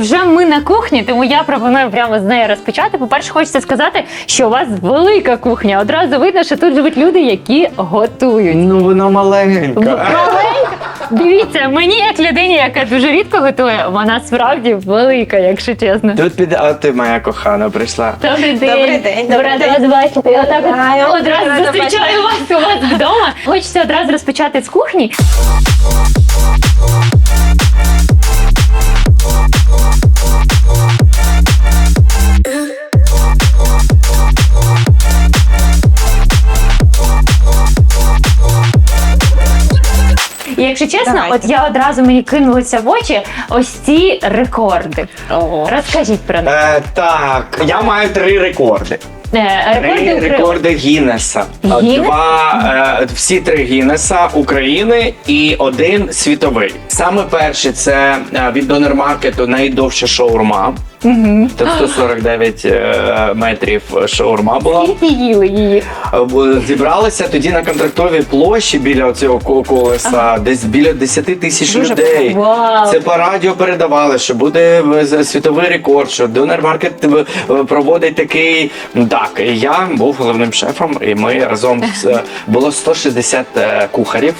Вже ми на кухні, тому я пропоную прямо з неї розпочати. По-перше, хочеться сказати, що у вас велика кухня. Одразу видно, що тут живуть люди, які готують. Ну вона маленька. Маленька. Дивіться, мені як людині, яка дуже рідко готує, вона справді велика, якщо чесно. Тут піде, а ти моя кохана прийшла. Добрий день. Добрий день, добрий Рада вас бачити. Я Отак от одразу зустрічаю вас у вас вдома. Хочеться одразу розпочати з кухні. І якщо чесно, Давайте. от я одразу мені кинулися в очі ось ці рекорди. Ого. Розкажіть про них. Е, так, я маю три рекорди. Е, Три Рекорди України. рекорди Гіннеса. Гіннес? Два, е, всі три Гіннеса України і один світовий. Саме перший це е, від Донор Маркету найдовша шаурма. Угу. Та 149 е, метрів шаурма була. Скільки їли її? Е, Зібралися тоді на контрактовій площі біля цього ко- колеса, десь біля 10 тисяч Дуже людей. Вау! Це по радіо передавали, що буде е, світовий рекорд, що Донор Маркет е, проводить такий. Так, і я був головним шефом, і ми разом з було 160 е, кухарів.